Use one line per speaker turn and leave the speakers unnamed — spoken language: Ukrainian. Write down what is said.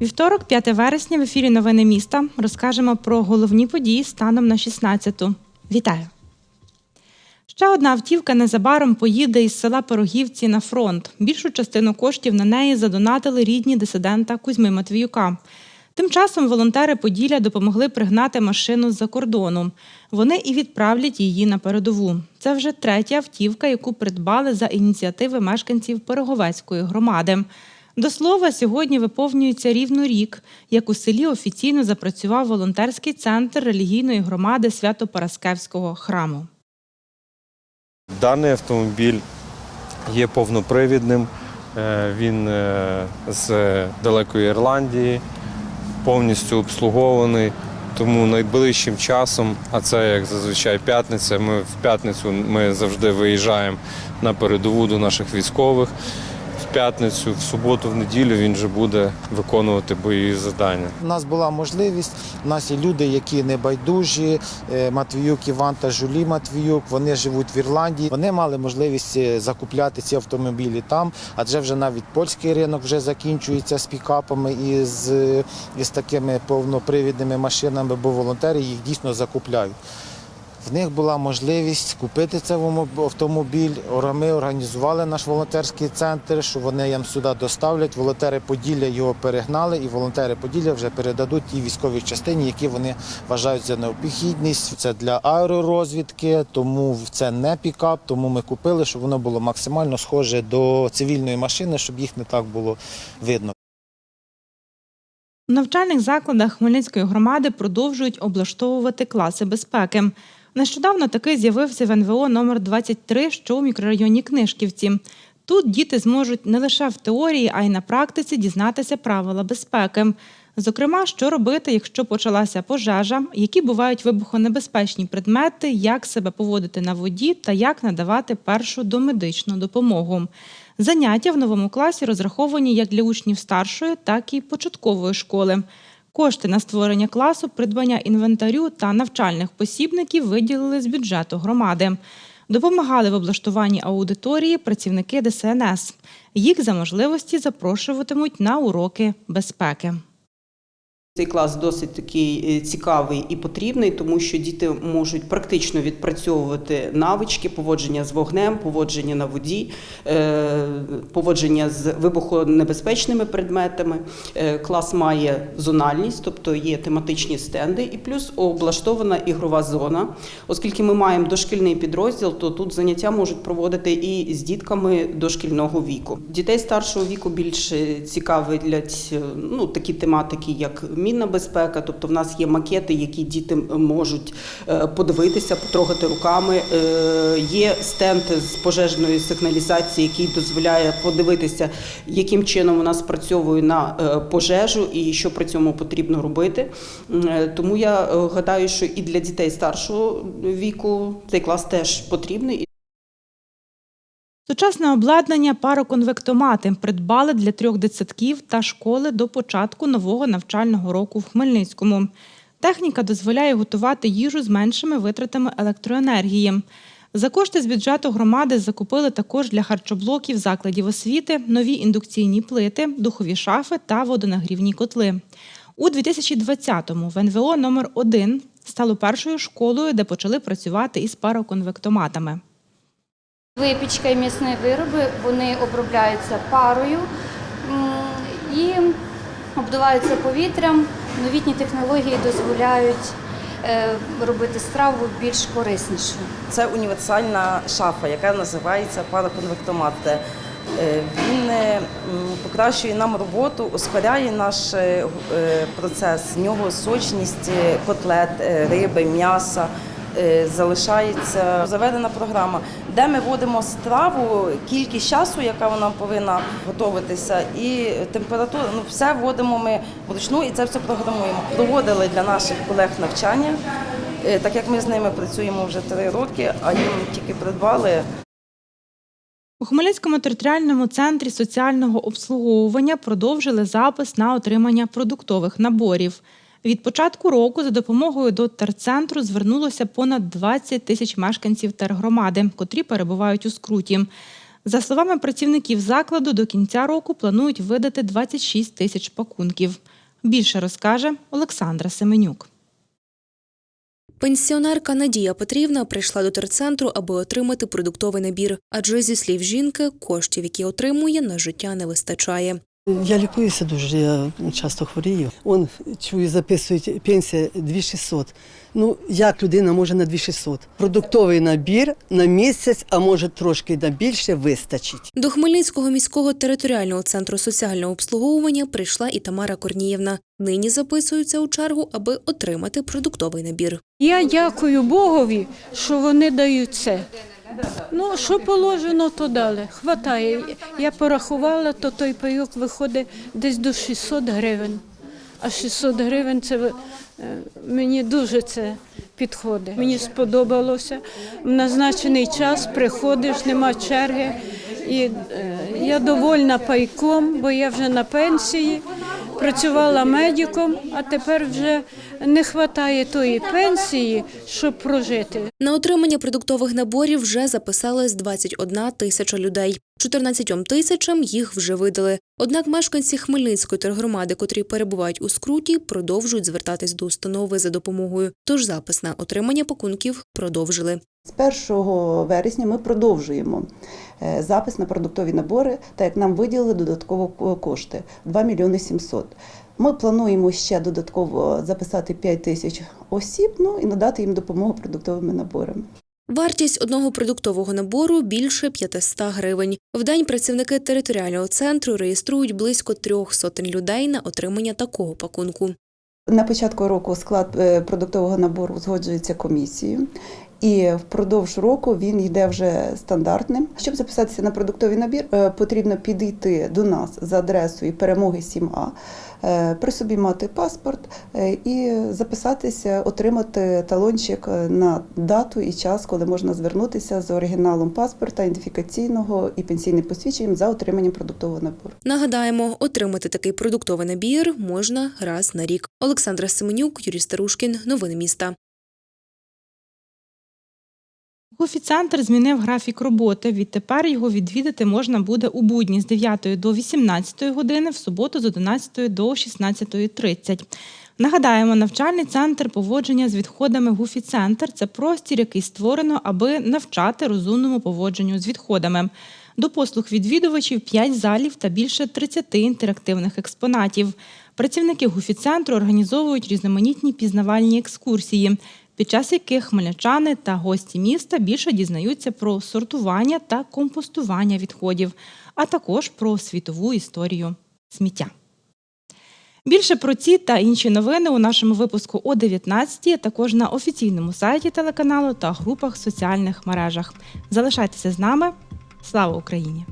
Вівторок, 5 вересня, в ефірі Новини міста розкажемо про головні події станом на 16-ту. Вітаю! Ще одна автівка незабаром поїде із села Пирогівці на фронт. Більшу частину коштів на неї задонатили рідні дисидента Кузьми Матвіюка. Тим часом волонтери Поділля допомогли пригнати машину з-за кордону. Вони і відправлять її на передову. Це вже третя автівка, яку придбали за ініціативи мешканців Пироговецької громади. До слова, сьогодні виповнюється рівно рік, як у селі офіційно запрацював волонтерський центр релігійної громади Свято-Параскевського храму.
Даний автомобіль є повнопривідним. Е, Він е, з далекої Ірландії, повністю обслугований. Тому найближчим часом, а це як зазвичай п'ятниця. Ми в п'ятницю ми завжди виїжджаємо на передову до наших військових. П'ятницю, в суботу, в неділю він вже буде виконувати бойові завдання.
У нас була можливість. У нас є люди, які не байдужі. е, Матвіюк Іван та Жулі Матвіюк. Вони живуть в Ірландії. Вони мали можливість е, закупляти ці автомобілі там, адже вже навіть польський ринок вже закінчується з пікапами і з, е, і з такими повнопривідними машинами, бо волонтери їх дійсно закупляють. В них була можливість купити цей автомобіль. Ми організували наш волонтерський центр, що вони їм сюди доставлять. Волонтери Поділля його перегнали, і волонтери Поділля вже передадуть тій військовій частині, які вони вважають за необхідність. Це для аеророзвідки, тому це не пікап. Тому ми купили, щоб воно було максимально схоже до цивільної машини, щоб їх не так було видно.
У навчальних закладах Хмельницької громади продовжують облаштовувати класи безпеки. Нещодавно такий з'явився в НВО номер 23, що у мікрорайоні Книжківці. Тут діти зможуть не лише в теорії, а й на практиці дізнатися правила безпеки. Зокрема, що робити, якщо почалася пожежа, які бувають вибухонебезпечні предмети, як себе поводити на воді та як надавати першу домедичну допомогу. Заняття в новому класі розраховані як для учнів старшої, так і початкової школи. Кошти на створення класу, придбання інвентарю та навчальних посібників виділили з бюджету громади. Допомагали в облаштуванні аудиторії працівники ДСНС. Їх за можливості запрошуватимуть на уроки безпеки.
Цей клас досить такий е, цікавий і потрібний, тому що діти можуть практично відпрацьовувати навички поводження з вогнем, поводження на воді, е, поводження з вибухонебезпечними предметами. Е, Клас має зональність, тобто є тематичні стенди, і плюс облаштована ігрова зона. Оскільки ми маємо дошкільний підрозділ, то тут заняття можуть проводити і з дітками дошкільного віку. Дітей старшого віку більше цікавлять ну, такі тематики, як мінна безпека. Тобто, в нас є макети, які діти можуть е, подивитися, потрогати руками. Е, Є стенд з пожежної сигналізації, який дозволяє подивитися, яким чином вона спрацьовує на е, пожежу і що при цьому потрібно робити. Тому я гадаю, що і для дітей старшого віку цей клас теж потрібний.
Сучасне обладнання пароконвектомати придбали для трьох дитсадків та школи до початку нового навчального року в Хмельницькому. Техніка дозволяє готувати їжу з меншими витратами електроенергії. За кошти з бюджету громади закупили також для харчоблоків закладів освіти нові індукційні плити, духові шафи та водонагрівні котли. У 2020-му в НВО номер 1 стало першою школою, де почали працювати із пароконвектоматами.
Випічка і м'ясні вироби вони обробляються парою і обдуваються повітрям. Новітні технології дозволяють е, робити страву більш кориснішою.
Це універсальна шафа, яка називається параконвектомат. Е, Він е, покращує нам роботу, ускоряє наш процес. В нього сочність котлет, риби, м'яса. Е, Залишається заведена програма, де ми вводимо страву, кількість часу, яка вона повинна готуватися, і температуру. Ну все вводимо ми вручну і це все програмуємо. Проводили для наших колег навчання. Е, Так як ми з ними працюємо вже три роки, а їм тільки придбали
У Хмельницькому територіальному центрі соціального обслуговування продовжили запис на отримання продуктових наборів. Від початку року за допомогою до терцентру звернулося понад 20 тисяч мешканців тергромади, котрі перебувають у скруті. За словами працівників закладу, до кінця року планують видати 26 тисяч пакунків. Більше розкаже Олександра Семенюк.
Пенсіонерка Надія Петрівна прийшла до терцентру, аби отримати продуктовий набір, адже зі слів жінки, коштів, які отримує, на життя не вистачає.
Я лікуюся дуже, я часто хворію. Он чую, записують пенсія 2600. Ну як людина може на 2600? Продуктовий набір на місяць, а може трошки на більше вистачить.
До Хмельницького міського територіального центру соціального обслуговування прийшла і Тамара Корнієвна. Нині записуються у чергу, аби отримати продуктовий набір.
Я дякую Богові, що вони дають це. Ну, що положено, то дали. Хватає. Я порахувала, то той пайок виходить десь до 600 гривень. А 600 гривень це е, мені дуже це підходить. Мені сподобалося. В назначений час приходиш, нема черги. І е, я довольна пайком, бо я вже на пенсії. Працювала медиком, а тепер вже не вистачає тої пенсії, щоб прожити.
На отримання продуктових наборів вже записалась 21 тисяча людей. 14 тисячам їх вже видали. Однак мешканці Хмельницької тергромади, котрі перебувають у скруті, продовжують звертатись до установи за допомогою. Тож запис на отримання пакунків продовжили.
З 1 вересня ми продовжуємо е, запис на продуктові набори, так як нам виділили додатково кошти 2 мільйони 700. Ми плануємо ще додатково записати 5 тисяч осіб, ну і надати їм допомогу продуктовими наборами.
Вартість одного продуктового набору більше 500 гривень. В день працівники територіального центру реєструють близько трьох сотень людей на отримання такого пакунку.
На початку року склад е, продуктового набору узгоджується комісією. І впродовж року він йде вже стандартним. Щоб записатися на продуктовий набір, е, потрібно підійти до нас за адресою перемоги 7А, е, при собі мати паспорт е, і записатися, отримати талончик е, на дату і час, коли можна звернутися з оригіналом паспорта, ідентифікаційного і пенсійним посвідченням за отриманням продуктового набору.
Нагадаємо, отримати такий продуктовий набір можна раз на рік. Олександра Семенюк, Юрій Старушкін. Новини міста.
Гуфі-центр змінив графік роботи. Відтепер його відвідати можна буде у будні з 9 до 18 години, в суботу з 11 до 16.30. Нагадаємо, навчальний центр поводження з відходами Гуфі-центр – це простір, який створено, аби навчати розумному поводженню з відходами. До послуг відвідувачів 5 залів та більше 30 інтерактивних експонатів. Працівники Гуфі-центру організовують різноманітні пізнавальні екскурсії, під час яких хмельничани та гості міста більше дізнаються про сортування та компостування відходів, а також про світову історію сміття. Більше про ці та інші новини у нашому випуску о 19 а також на офіційному сайті телеканалу та групах в соціальних мережах. Залишайтеся з нами. Слава Україні!